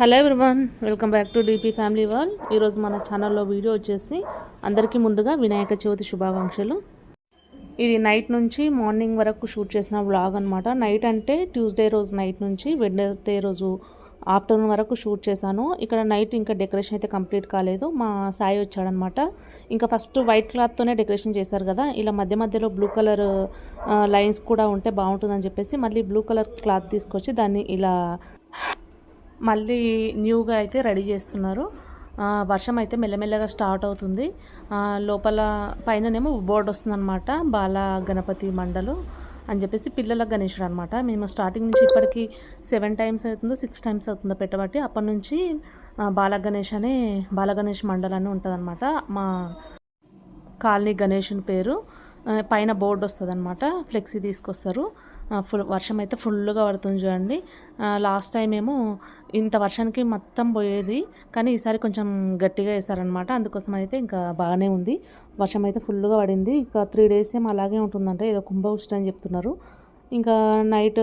Hello everyone welcome back to DP family wall ఈరోజు మన ఛానల్లో వీడియో వచ్చేసి అందరికీ ముందుగా వినాయక చవితి శుభాకాంక్షలు. ఇది నైట్ నుంచి మార్నింగ్ వరకు షూట్ చేసిన వ్లాగ్ అనమాట నైట్ అంటే ట్యూస్డే రోజు నైట్ నుంచి వెడ్నెస్డే రోజు ఆఫ్టర్నూన్ వరకు షూట్ చేశాను. ఇక్కడ నైట్ ఇంకా డెకరేషన్ అయితే కంప్లీట్ కాలేదు. మా సాయి వచ్చాడనమాట ఇంకా ఫస్ట్ వైట్ క్లాత్తోనే డెకరేషన్ చేశారు కదా. ఇలా మధ్య మధ్యలో బ్లూ కలర్ లైన్స్ కూడా ఉంటే బాగుంటుందని చెప్పేసి మళ్ళీ బ్లూ కలర్ క్లాత్ తీసుకొచ్చి దాన్ని ఇలా మళ్ళీ న్యూగా అయితే రెడీ చేస్తున్నారు. వర్షం అయితే మెల్లమెల్లగా స్టార్ట్ అవుతుంది. లోపల పైననేమో బోర్డు వస్తుందన్నమాట బాల గణపతి మండలు అని చెప్పేసి పిల్లల గణేశుడు అనమాట మేము స్టార్టింగ్ నుంచి ఇప్పటికి సెవెన్ టైమ్స్ అవుతుందో సిక్స్ టైమ్స్ అవుతుందో పెట్టబట్టి అప్పటి నుంచి బాల గణేష్ అనే బాల గణేష్ మండల్ అని ఉంటుందన్నమాట. మా కాలనీ గణేషుని పేరు. పైన బోర్డు వస్తుంది అనమాట ఫ్లెక్సీ తీసుకొస్తారు. ఫుల్ వర్షం అయితే ఫుల్గా పడుతుంది చూడండి. లాస్ట్ టైం ఏమో ఇంత వర్షానికి మొత్తం పోయేది కానీ ఈసారి కొంచెం గట్టిగా వేసారనమాట అందుకోసం అయితే ఇంకా బాగానే ఉంది. వర్షం అయితే ఫుల్గా పడింది. ఇంకా త్రీ డేస్ ఏమో అలాగే ఉంటుందంటే ఏదో కుంభవృష్టి అని చెప్తున్నారు. ఇంకా నైట్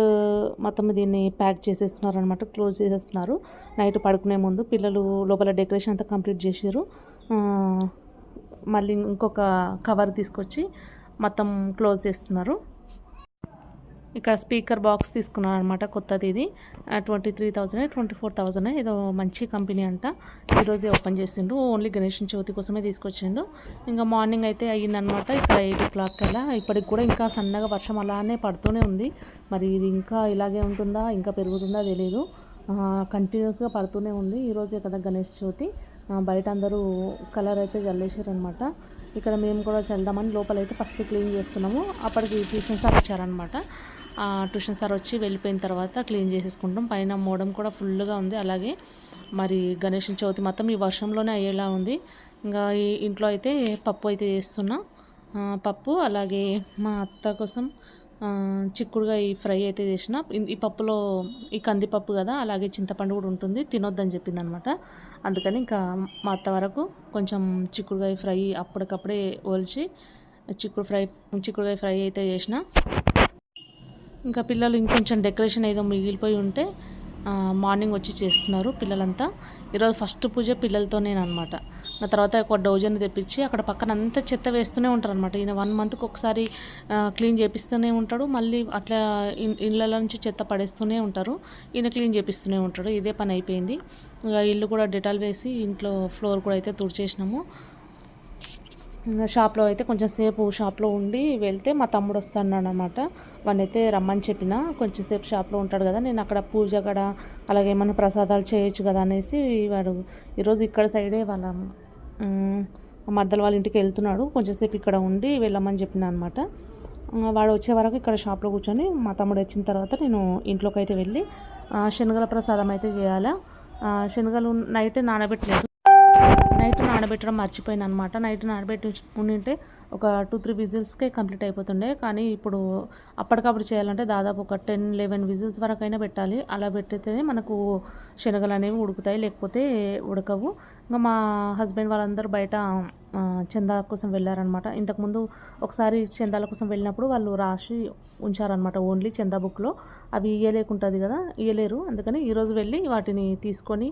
మొత్తం దీన్ని ప్యాక్ చేసేస్తున్నారు అనమాట క్లోజ్ చేసేస్తున్నారు. నైట్ పడుకునే ముందు పిల్లలు లోపల డెకరేషన్ అంతా కంప్లీట్ చేసారు మళ్ళీ ఇంకొక కవర్ తీసుకొచ్చి మొత్తం క్లోజ్ చేస్తున్నారు. ఇక్కడ స్పీకర్ బాక్స్ తీసుకున్నాను అనమాట కొత్తది ఇది twenty three thousand twenty four thousand ఏదో మంచి కంపెనీ అంట. ఈరోజే ఓపెన్ చేసిండు ఓన్లీ గణేష్ చవితి కోసమే తీసుకొచ్చిండు ఇంకా మార్నింగ్ అయితే అయ్యిందనమాట ఇక్కడ ఎయిట్ ఓ క్లాక్ అలా ఇప్పటికి కూడా ఇంకా సన్నగా వర్షం అలానే పడుతూనే ఉంది. మరి ఇది ఇంకా ఇలాగే ఉంటుందా? ఇంకా పెరుగుతుందా తెలియదు కంటిన్యూస్గా పడుతూనే ఉంది. ఈరోజే కదా గణేష్ చవితి. బయట అందరూ కలర్ అయితే చల్లేసారు అనమాట ఇక్కడ మేము కూడా చల్దామని లోపలైతే ఫస్ట్ క్లీన్ చేస్తున్నాము. అప్పటికి ట్యూషన్ సార్ వచ్చారనమాట ట్యూషన్ సార్ వచ్చి వెళ్ళిపోయిన తర్వాత క్లీన్ చేసేసుకుంటాం. పైన మోడం కూడా ఫుల్గా ఉంది. అలాగే మరి గణేష్ చవితి మొత్తం ఈ వర్షంలోనే అయ్యేలా ఉంది. ఇంకా ఈ ఇంట్లో అయితే పప్పు అయితే చేస్తున్నా. పప్పు అలాగే మా అత్త కోసం చిక్కుడుగా ఈ ఫ్రై అయితే చేసిన. ఈ పప్పులో ఈ కందిపప్పు కదా అలాగే చింతపండు కూడా ఉంటుంది. తినొద్దని చెప్పింది అనమాట అందుకని ఇంకా మా అత్త వరకు కొంచెం చిక్కుడుగా ఫ్రై అప్పటికప్పుడే ఒలిచి చిక్కుడు ఫ్రై చిక్కుడుగా ఫ్రై అయితే చేసిన. ఇంకా పిల్లలు ఇంకొంచెం డెకరేషన్ ఏదో మిగిలిపోయి ఉంటే మార్నింగ్ వచ్చి చేస్తున్నారు పిల్లలంతా. ఈరోజు ఫస్ట్ పూజ పిల్లలతోనే అనమాట తర్వాత ఒక డోజన్ తెప్పించి అక్కడ పక్కన అంతా చెత్త వేస్తూనే ఉంటారు అనమాట ఈయన వన్ మంత్కి ఒకసారి క్లీన్ చేపిస్తూనే ఉంటాడు. మళ్ళీ అట్లా ఇళ్ళ నుంచి చెత్త పడేస్తూనే ఉంటారు. ఈయన క్లీన్ చేపిస్తూనే ఉంటాడు. ఇదే పని అయిపోయింది. ఇంకా ఇల్లు కూడా డెటాల్ వేసి ఇంట్లో ఫ్లోర్ కూడా అయితే తుడిచేసినాము. షాప్లో అయితే కొంచెం సేపు షాప్లో ఉండి వెళ్తే మా తమ్ముడు వస్తాడు అనమాట వాడిని రమ్మని చెప్పిన కొంచెం సేపు షాప్లో ఉంటాడు కదా నేను అక్కడ పూజ కాడ అలాగే ఏమైనా ప్రసాదాలు చేయొచ్చు కదా అనేసి వాడు ఈరోజు ఇక్కడ సైడే వాళ్ళ మద్దలు వాళ్ళ ఇంటికి వెళ్తున్నాడు. కొంచెంసేపు ఇక్కడ ఉండి వెళ్ళమని చెప్పిన అనమాట వాడు వచ్చే వరకు ఇక్కడ షాప్లో కూర్చొని మా తమ్ముడు వచ్చిన తర్వాత నేను ఇంట్లోకి అయితే వెళ్ళి శనగల ప్రసాదం అయితే చేయాలా. శనగలు నైట్ నానబెట్టలేదు. నానబెట్టడం మర్చిపోయాను అనమాట నైట్ నానబెట్టి ఉండింటే ఒక టూ త్రీ విజిల్స్కే కంప్లీట్ అయిపోతుండే. కానీ ఇప్పుడు అప్పటికప్పుడు చేయాలంటే దాదాపు ఒక టెన్ లెవెన్ విజిల్స్ వరకు అయినా పెట్టాలి. అలా పెట్టితేనే మనకు శనగలు అనేవి ఉడుకుతాయి. లేకపోతే ఉడకవు. ఇంకా మా హస్బెండ్ వాళ్ళందరూ బయట చందా కోసం వెళ్ళారనమాట ఇంతకుముందు ఒకసారి చందాల కోసం వెళ్ళినప్పుడు వాళ్ళు రాసి ఉంచారనమాట ఓన్లీ చందా బుక్లో. అవి ఇయ్యలేకుంటుంది కదా ఇయ్యలేరు. అందుకని ఈరోజు వెళ్ళి వాటిని తీసుకొని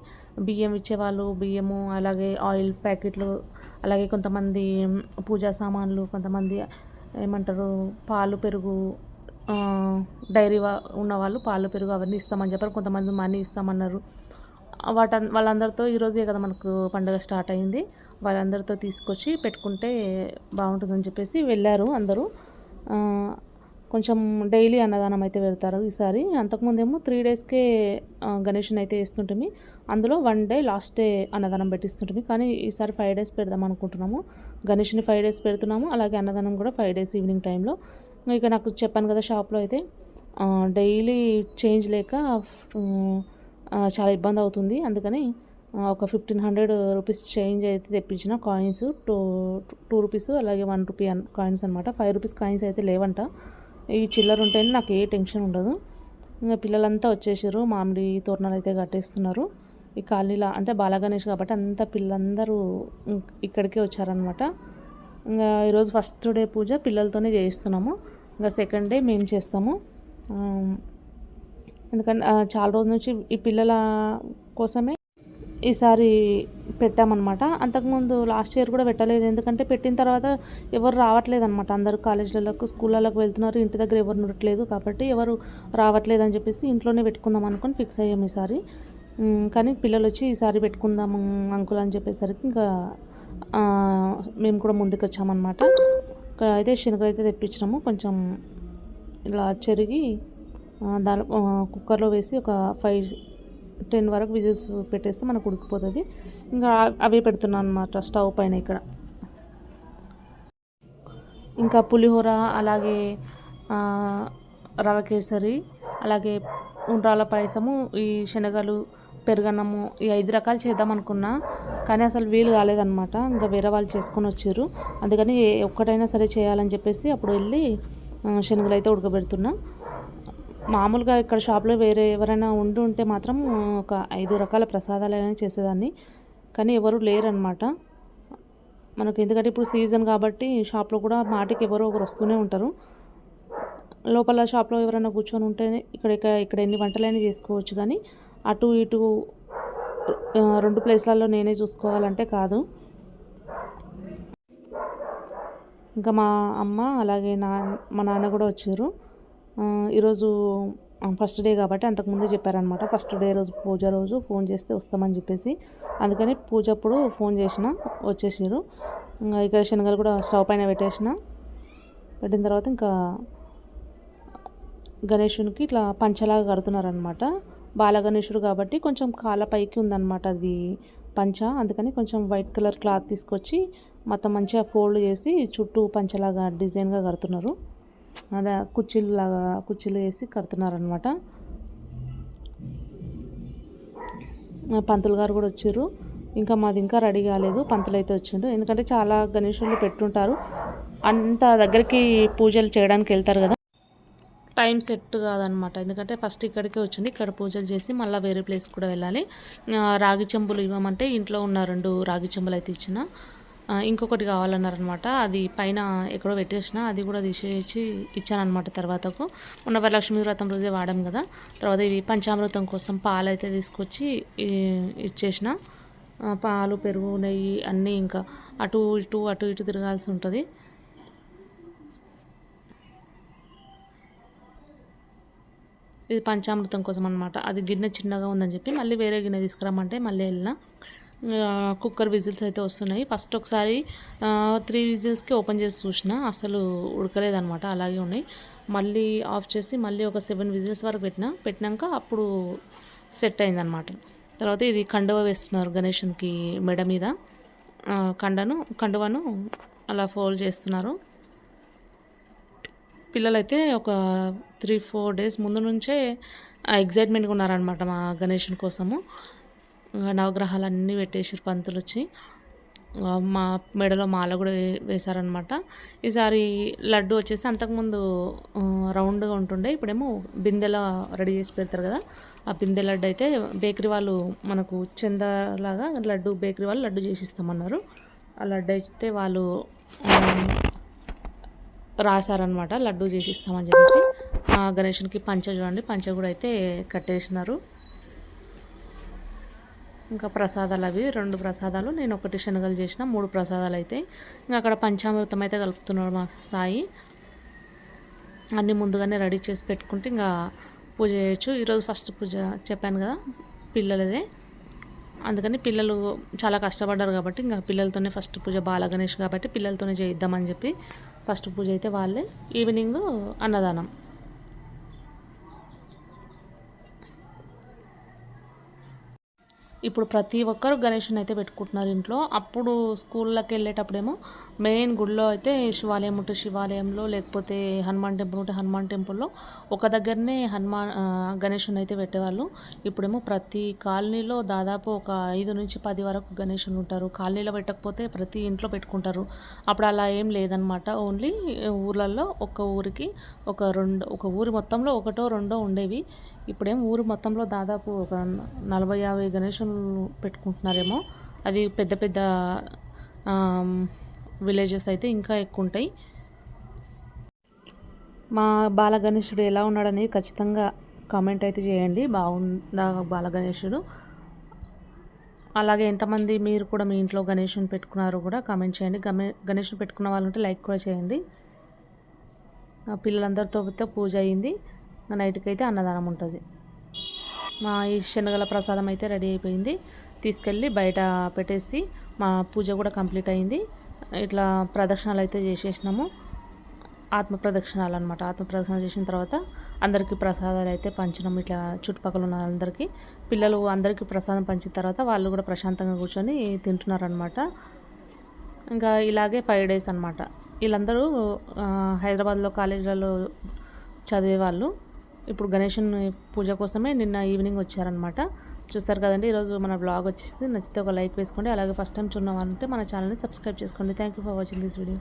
బియ్యం ఇచ్చేవాళ్ళు బియ్యము అలాగే ఆయిల్ ప్యాకెట్లు అలాగే కొంతమంది పూజా సామాన్లు కొంతమంది ఏమంటారు పాలు పెరుగు డైరీ వా ఉన్న వాళ్ళు పాలు పెరుగు అవన్నీ ఇస్తామని చెప్పారు. కొంతమంది మనీ ఇస్తామన్నారు. వాట వాళ్ళందరితో ఈరోజే కదా మనకు పండుగ స్టార్ట్ అయింది. వాళ్ళందరితో తీసుకొచ్చి పెట్టుకుంటే బాగుంటుందని చెప్పేసి వెళ్ళారు అందరూ. కొంచెం డైలీ అన్నదానం అయితే పెడతారు ఈసారి. అంతకుముందేమో త్రీ డేస్కే గణేష్ని అయితే వేస్తుంటుంది అందులో వన్ డే లాస్ట్ డే అన్నదానం పెట్టిస్తుంటుంది కానీ ఈసారి ఫైవ్ డేస్ పెడదాం అనుకుంటున్నాము. గణేష్ని ఫైవ్ డేస్ పెడుతున్నాము. అలాగే అన్నదానం కూడా ఫైవ్ డేస్ ఈవినింగ్ టైంలో. ఇక నాకు చెప్పాను కదా షాప్లో అయితే డైలీ చేంజ్ లేక చాలా ఇబ్బంది అవుతుంది. అందుకని ఒక ఫిఫ్టీన్ హండ్రెడ్ రూపీస్ చేంజ్ అయితే తెప్పించిన కాయిన్స్ టూ టూ రూపీస్ అలాగే వన్ రూపీ కాయిన్స్ అనమాట ఫైవ్ రూపీస్ కాయిన్స్ అయితే లేవంట. ఈ చిల్లర ఉంటేనే నాకు ఏ టెన్షన్ ఉండదు. ఇంకా పిల్లలంతా వచ్చేసారు. మామిడి తోరణాలు అయితే కట్టేస్తున్నారు. ఈ కాలనీలో అంటే బాలగణేష్ కాబట్టి అంత పిల్లలందరూ ఇక్కడికే వచ్చారనమాట ఇంకా ఈరోజు ఫస్ట్ డే పూజ పిల్లలతోనే చేయిస్తున్నాము. ఇంకా సెకండ్ డే మేము చేస్తాము. ఎందుకంటే చాలా రోజుల నుంచి ఈ పిల్లల కోసమే ఈసారి పెట్టామన్నమాట. అంతకుముందు లాస్ట్ ఇయర్ కూడా పెట్టలేదు. ఎందుకంటే పెట్టిన తర్వాత ఎవరు రావట్లేదు అనమాట అందరూ కాలేజీలకు స్కూళ్ళకు వెళ్తున్నారు. ఇంటి దగ్గర ఎవరు ఉండట్లేదు కాబట్టి ఎవరు రావట్లేదు అని చెప్పేసి ఇంట్లోనే పెట్టుకుందాం అనుకుని ఫిక్స్ అయ్యాం ఈసారి కానీ పిల్లలు వచ్చి ఈసారి పెట్టుకుందాం అంకుల్ అని చెప్పేసరికి ఇంకా మేము కూడా ముందుకు వచ్చామన్నమాట ఇక్కడ అయితే శనగలు అయితే తెప్పించినాము. కొంచెం ఇలా చెరిగి దాని కుక్కర్లో వేసి ఒక ఫైవ్ టెన్ వరకు విజిల్స్ పెట్టేస్తే మనకు ఉడికిపోతుంది. ఇంకా అవే పెడుతున్నాను అనమాట స్టవ్ పైన ఇక్కడ. ఇంకా పులిహోర అలాగే రవ కేసరి అలాగే ఉండ్రాల పాయసము ఈ శనగలు పెరుగన్నము ఈ ఐదు రకాలు చేద్దాం అనుకున్నా కానీ అసలు వీలు కాలేదన్నమాట. ఇంకా వేరే వాళ్ళు చేసుకొని వచ్చారు. అందుకని ఒక్కటైనా సరే చేయాలని చెప్పేసి అప్పుడు వెళ్ళి శనగలు అయితే ఉడకబెడుతున్నా. మామూలుగా ఇక్కడ షాప్లో వేరే ఎవరైనా ఉండి ఉంటే మాత్రం ఒక ఐదు రకాల ప్రసాదాలు అయినా చేసేదాన్ని. కానీ ఎవరు లేరనమాట మనకు ఎందుకంటే ఇప్పుడు సీజన్ కాబట్టి షాప్లో కూడా మాటికి ఎవరో ఒకరు వస్తూనే ఉంటారు. లోపల షాప్లో ఎవరైనా కూర్చొని ఉంటే ఇక్కడ ఇక్కడ ఎన్ని వంటలైనా చేసుకోవచ్చు కానీ అటు ఇటు రెండు ప్లేస్లలో నేనే చూసుకోవాలంటే కాదు. ఇంకా మా అమ్మ అలాగే నా మా నాన్న కూడా వచ్చారు. ఈరోజు ఫస్ట్ డే కాబట్టి అంతకుముందే చెప్పారనమాట ఫస్ట్ డే రోజు పూజ రోజు ఫోన్ చేస్తే వస్తామని చెప్పేసి. అందుకని పూజ అప్పుడు ఫోన్ చేసిన వచ్చేసారు ఇంకా ఇక్కడ శనగలు కూడా స్టవ్ పైన పెట్టేసిన. పెట్టిన తర్వాత ఇంకా గణేషునికి ఇట్లా పంచలాగా కడుతున్నారనమాట బాలగణేశుడు కాబట్టి కొంచెం కాళ్ళ పైకి ఉందన్నమాట అది పంచ. అందుకని కొంచెం వైట్ కలర్ క్లాత్ తీసుకొచ్చి మొత్తం మంచిగా ఫోల్డ్ చేసి చుట్టూ పంచలాగా డిజైన్గా కడుతున్నారు. అదే కుర్చీలు లాగా కుర్చీలు వేసి కడుతున్నారు అనమాట పంతులు గారు కూడా వచ్చారు. ఇంకా మాది ఇంకా రెడీ కాలేదు పంతులు అయితే వచ్చిండు. ఎందుకంటే చాలా గణేషులు పెట్టుంటారు. అంత దగ్గరికి పూజలు చేయడానికి వెళ్తారు కదా. టైం సెట్ కాదనమాట ఎందుకంటే ఫస్ట్ ఇక్కడికే వచ్చింది ఇక్కడ పూజలు చేసి మళ్ళీ వేరే ప్లేస్ కూడా వెళ్ళాలి. రాగి చెంబులు ఇవ్వమంటే ఇంట్లో ఉన్న రెండు రాగి చెంబులు అయితే ఇచ్చిన. ఇంకొకటి కావాలన్నారనమాట. అది పైన ఎక్కడో పెట్టేసిన అది కూడా తీసేసి ఇచ్చానమాట తర్వాతకు. మొన్న వరలక్ష్మి వ్రతం రోజే వాడాం కదా తర్వాత ఇవి పంచామృతం కోసం పాలు అయితే తీసుకొచ్చి ఇచ్చేసిన. పాలు పెరుగు నెయ్యి అన్నీ ఇంకా అటు ఇటు అటు ఇటు తిరగాల్సి ఉంటుంది. ఇది పంచామృతం కోసం అనమాట అది గిన్నె చిన్నగా ఉందని చెప్పి మళ్ళీ వేరే గిన్నె తీసుకురమ్మంటే మళ్ళీ వెళ్ళిన. కుక్కర్ విజిల్స్ అయితే వస్తున్నాయి. ఫస్ట్ ఒకసారి త్రీ విజిల్స్కి ఓపెన్ చేసి చూసిన అసలు ఉడకలేదనమాట అలాగే ఉన్నాయి. మళ్ళీ ఆఫ్ చేసి మళ్ళీ ఒక సెవెన్ విజిల్స్ వరకు పెట్టిన పెట్టినాక అప్పుడు సెట్ అయిందనమాట తర్వాత ఇది కండువ వేస్తున్నారు గణేషునికి మెడ మీద. కండను కండువను అలా ఫోల్డ్ చేస్తున్నారు. పిల్లలైతే ఒక త్రీ ఫోర్ డేస్ ముందు నుంచే ఎగ్జైట్మెంట్గా ఉన్నారనమాట మా గణేషుని కోసము. నవగ్రహాలు అన్నీ పెట్టేసారు పంతులు వచ్చి మా మెడలో మాల కూడా వేశారనమాట ఈసారి లడ్డు వచ్చేసి అంతకుముందు రౌండ్గా ఉంటుండే ఇప్పుడేమో బిందెలా రెడీ చేసి పెడతారు కదా ఆ బిందె లడ్డు అయితే బేకరీ వాళ్ళు మనకు చెందలాగా లడ్డు బేకరీ వాళ్ళు లడ్డు చేసి ఇస్తామన్నారు. ఆ లడ్డు అయితే వాళ్ళు రాశారనమాట లడ్డు చేసి ఇస్తామని చెప్పేసి. ఆ గణేషునికి పంచ చూడండి పంచ కూడా అయితే కట్టేసినారు. ఇంకా ప్రసాదాలు అవి రెండు ప్రసాదాలు. నేను ఒకటి శనగలు చేసిన మూడు ప్రసాదాలు అయితే. ఇంకా అక్కడ పంచామృతం అయితే కలుపుతున్నాడు మా సాయి. అన్నీ ముందుగానే రెడీ చేసి పెట్టుకుంటే ఇంకా పూజ చేయొచ్చు. ఈరోజు ఫస్ట్ పూజ చెప్పాను కదా పిల్లలదే. అందుకని పిల్లలు చాలా కష్టపడ్డారు కాబట్టి ఇంకా పిల్లలతోనే ఫస్ట్ పూజ బాల గణేష్ కాబట్టి పిల్లలతోనే చేయిద్దామని చెప్పి ఫస్ట్ పూజ అయితే వాళ్ళే. ఈవినింగ్ అన్నదానం. ఇప్పుడు ప్రతి ఒక్కరు గణేషుని అయితే పెట్టుకుంటున్నారు ఇంట్లో. అప్పుడు స్కూళ్ళకి వెళ్ళేటప్పుడేమో మెయిన్ గుడిలో అయితే శివాలయం ఉంటే శివాలయంలో లేకపోతే హనుమాన్ టెంపుల్ ఉంటే హనుమాన్ టెంపుల్లో ఒక దగ్గరనే హనుమాన్ గణేషుని అయితే పెట్టేవాళ్ళు. ఇప్పుడేమో ప్రతి కాలనీలో దాదాపు ఒక ఐదు నుంచి పది వరకు గణేషుని ఉంటారు. కాలనీలో పెట్టకపోతే ప్రతి ఇంట్లో పెట్టుకుంటారు. అప్పుడు అలా ఏం లేదనమాట ఓన్లీ ఊర్లలో ఒక ఊరికి ఒక రెండు ఒక ఊరి మొత్తంలో ఒకటో రెండో ఉండేవి. ఇప్పుడేం ఊరు మొత్తంలో దాదాపు ఒక నలభై యాభై గణేషులు పెట్టుకుంటున్నారేమో. అది పెద్ద పెద్ద విలేజెస్ అయితే ఇంకా ఎక్కువ ఉంటాయి మా బాలగణేశుడు ఎలా ఉన్నాడనేది ఖచ్చితంగా కామెంట్ అయితే చేయండి. బాగుందా బాలగణేశుడు అలాగే ఎంతమంది మీరు కూడా మీ ఇంట్లో గణేషుని పెట్టుకున్నారో కూడా కామెంట్ చేయండి. గమే గణేషుని పెట్టుకున్న వాళ్ళు ఉంటే లైక్ కూడా చేయండి. పిల్లలందరితో పూజ అయింది. నైట్కి అయితే అన్నదానం ఉంటుంది. మా ఈ శనగల ప్రసాదం అయితే రెడీ అయిపోయింది. తీసుకెళ్ళి బయట పెట్టేసి మా పూజ కూడా కంప్లీట్ అయింది. ఇట్లా ప్రదక్షిణాలు అయితే చేసేసినాము. ఆత్మ ప్రదక్షిణాలు అనమాట ఆత్మ ప్రదక్షిణ చేసిన తర్వాత అందరికీ ప్రసాదాలు అయితే పంచినాము. ఇట్లా చుట్టుపక్కల ఉన్న అందరికీ పిల్లలు అందరికీ ప్రసాదం పంచిన తర్వాత వాళ్ళు కూడా ప్రశాంతంగా కూర్చొని తింటున్నారనమాట ఇంకా ఇలాగే ఫైవ్ డేస్ అనమాట వీళ్ళందరూ హైదరాబాద్లో కాలేజీలలో చదివే వాళ్ళు. ఇప్పుడు గణేషన్ పూజ కోసమే నిన్న ఈవినింగ్ వచ్చారనమాట చూస్తారు కదండి ఈరోజు మన బ్లాగ్ వచ్చేసి నచ్చితే ఒక లైక్ వేసుకోండి. అలాగే ఫస్ట్ టైం చూడడం అంటే మన ఛానల్ని సబ్స్క్రైబ్ చేసుకోండి. Thank you for watching this video